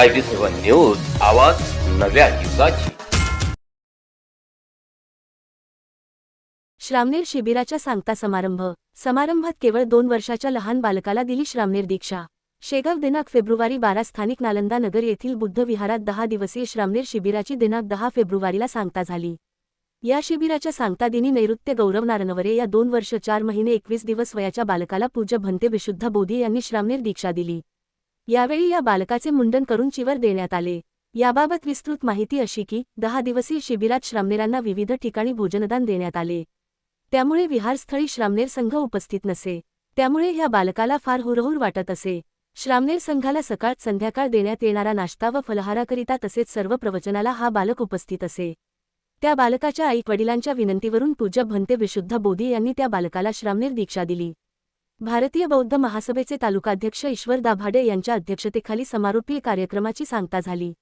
I B seven news आवाज नव्या युगाची. श्रामनेर शिबिराच्या सांगता समारंभ. समारंभात केवळ दोन वर्षाच्या लहान बालकाला दिली श्रामनेर दीक्षा. शेगाव दिनांक फेब्रुवारी बारा स्थानिक नालंदा नगर येथील बुद्ध विहारात दहा दिवसीय श्रामनेर शिबिराची दिनांक दहा फेब्रुवारीला सांगता झाली. या शिबिराच्या सांगता दिनी नैऋत्य गौरव नारनवरे या दोन वर्ष चार महिने एकवीस दिवस वयाच्या बालकाला पूज्य भंते विशुद्ध बोधी यांनी श्रामनेर दीक्षा दिली. यावेळी या बालकाचे मुंडन करून चिवर देण्यात आले. याबाबत विस्तृत माहिती अशी की दहा दिवसीय शिबिरात श्रामनेरांना विविध ठिकाणी भोजनदान देण्यात आले. त्यामुळे विहारस्थळी श्रामनेर संघ उपस्थित नसे. त्यामुळे ह्या बालकाला फार हुरहुर वाटत असे. श्रामनेर संघाला सकाळ संध्याकाळ देण्यात येणारा नाश्ता व फलहाराकरिता तसेच सर्व प्रवचनाला हा बालक उपस्थित असे. त्या बालकाच्या आई वडिलांच्या विनंतीवरून पूजा भंते विशुद्ध बोधी यांनी त्या बालकाला श्रामनेर दीक्षा दिली. भारतीय बौद्ध महासभेचे तालुकाध्यक्ष ईश्वर दाभाडे यांच्या अध्यक्षतेखाली समारोपीय कार्यक्रमाची सांगता झाली.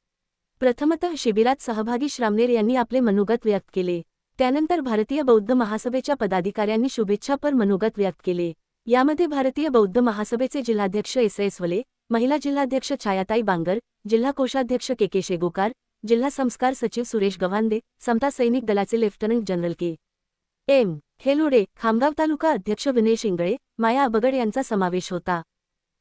प्रथमतः शिबिरात सहभागी श्रामनेर यांनी आपले मनोगत व्यक्त केले. त्यानंतर भारतीय बौद्ध महासभेच्या पदाधिकाऱ्यांनी शुभेच्छापर मनोगत व्यक्त केले. यामध्ये भारतीय बौद्ध महासभेचे जिल्हाध्यक्ष एस एस वले महिला जिल्हाध्यक्ष छायाताई बांगर जिल्हा कोषाध्यक्ष के के शेगोकार जिल्हा संस्कार सचिव सुरेश गव्हांदे समता सैनिक दलाचे lieutenant general K. M. Helode Khamgaon taluka अध्यक्ष विनेश इंगळे माया अबगड यांचा समावेश होता.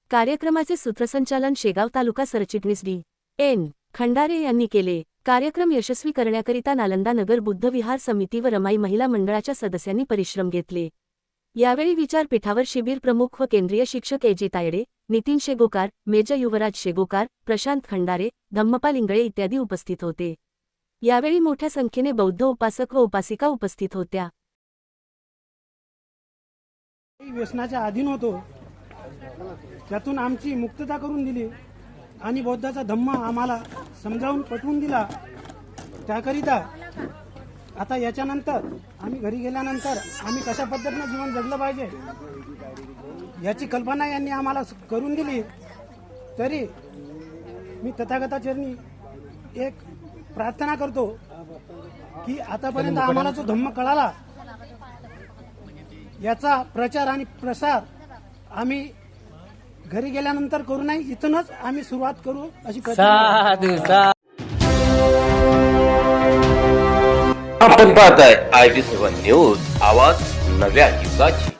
कार्यक्रमाचे सूत्रसंचालन शेगाव तालुका सरचिटणीस डी. एन. खंडारे यांनी केले. कार्यक्रम यशस्वी करण्याकरिता नालंदा नगर बुद्ध विहार समिती व रमाई महिला मंडळाच्या सदस्यांनी परिश्रम घेतले. यावेळी विचारपीठावर शिबिर प्रमुख व केंद्रीय शिक्षक एजे तायडे नितीन शेगोकार मेजर युवराज शेगोकार प्रशांत खंडारे धम्मपाल इंगळे इत्यादी उपस्थित होते. यावेळी मोठ्या संख्येने बौद्ध उपासक व उपासिका उपस्थित होत्या. व्यसनाच्या अधीन होतो. त्यातून आमची मुक्तता करून दिली आणि बौद्धाचा धम्म आम्हाला समजावून पटवून दिला. त्याकरिता आता याच्यानंतर आम्ही घरी गेल्यानंतर आम्ही कशा पद्धतीनं जीवन जगलं पाहिजे याची कल्पना यांनी आम्हाला करून दिली. तरी मी तथागताचरणी एक प्रार्थना करतो की आतापर्यंत आम्हाला जो धम्म कळाला याचा प्रचार आणि प्रसार आम्ही घरी गेल्यानंतर करू नाही इथूनच आम्ही सुरुवात करू अशी आपण पाहताय आय बी सेवन न्यूज आवाज नव्या युगाची.